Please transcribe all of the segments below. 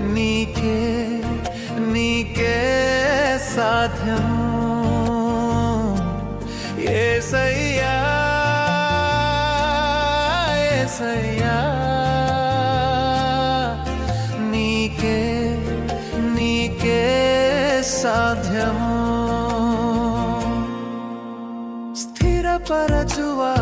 नीके नीके साथियों ये सैया ये सैया। नीके नीके साध्यमो स्थिर परचुवा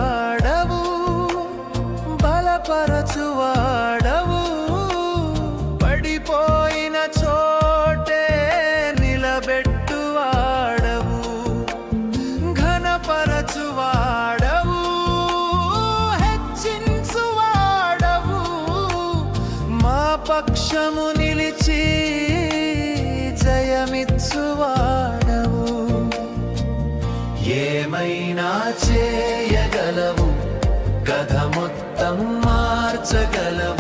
పక్షము నిలిచి జయమిచ్చువాడవు. ఏమైనా చేయగలవు? కథ మొత్తం మార్చగలవు.